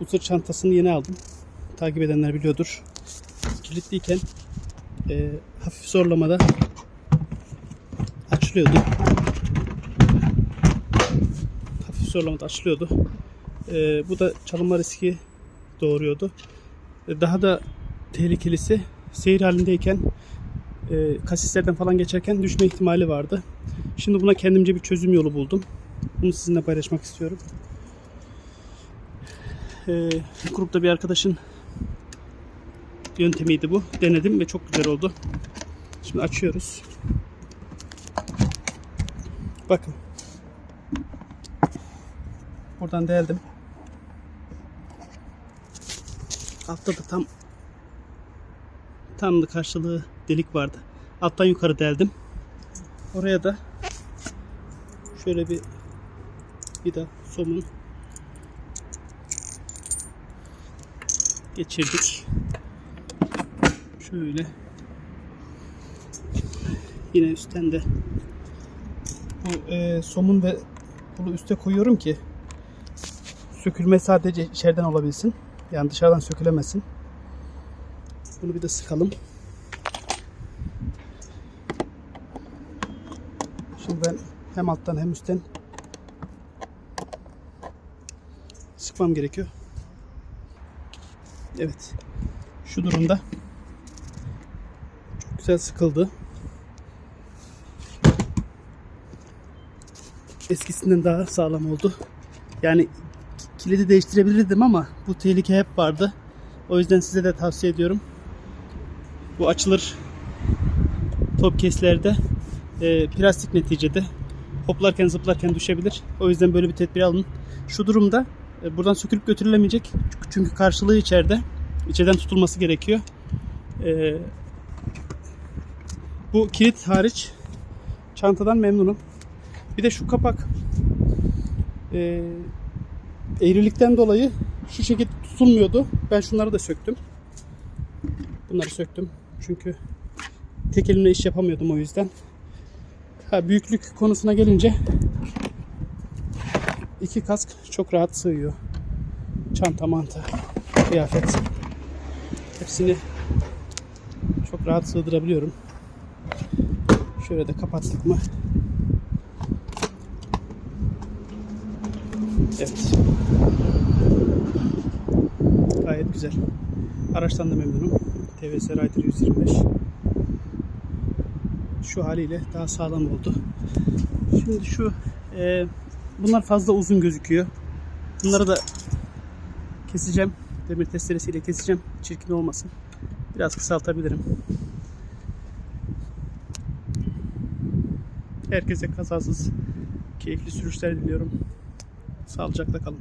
Bu sırt çantasını yeni aldım. Takip edenler biliyordur. Kilitliyken e, hafif zorlamada açılıyordu. Hafif zorlamada açılıyordu. E, bu da çalınma riski doğuruyordu. E, daha da tehlikelisi seyir halindeyken e, kasislerden falan geçerken düşme ihtimali vardı. Şimdi buna kendimce bir çözüm yolu buldum. Bunu sizinle paylaşmak istiyorum. E, grupta bir arkadaşın yöntemiydi bu. Denedim ve çok güzel oldu. Şimdi açıyoruz. Bakın. Buradan deldim. Altta da tam tam da karşılığı delik vardı. Alttan yukarı deldim. Oraya da şöyle bir bir de somun geçirdik. Şöyle yine üstten de bu e, somun ve bunu üste koyuyorum ki sökülme sadece içeriden olabilsin. Yani dışarıdan sökülemesin. Bunu bir de sıkalım. Şimdi ben hem alttan hem üstten sıkmam gerekiyor. Evet. Şu durumda çok güzel sıkıldı. Eskisinden daha sağlam oldu. Yani kilidi değiştirebilirdim ama bu tehlike hep vardı. O yüzden size de tavsiye ediyorum. Bu açılır top keslerde e, plastik neticede hoplarken zıplarken düşebilir. O yüzden böyle bir tedbir alın. Şu durumda buradan sökülüp götürülemeyecek. Çünkü karşılığı içeride. İçeriden tutulması gerekiyor. E, bu kilit hariç çantadan memnunum. Bir de şu kapak e, eğrilikten dolayı şu şekilde tutulmuyordu. Ben şunları da söktüm. Bunları söktüm. Çünkü tek elimle iş yapamıyordum o yüzden. Ha, büyüklük konusuna gelince iki kask çok rahat sığıyor. Çanta, manta, kıyafet. Hepsini çok rahat sığdırabiliyorum. Şöyle de kapattık mı? Evet. Gayet güzel. Araçtan da memnunum. TVS Rider 125. Şu haliyle daha sağlam oldu. Şimdi şu e, bunlar fazla uzun gözüküyor. Bunları da keseceğim. Demir testeresiyle keseceğim. Çirkin olmasın. Biraz kısaltabilirim. Herkese kazasız, keyifli sürüşler diliyorum. Sağlıcakla kalın.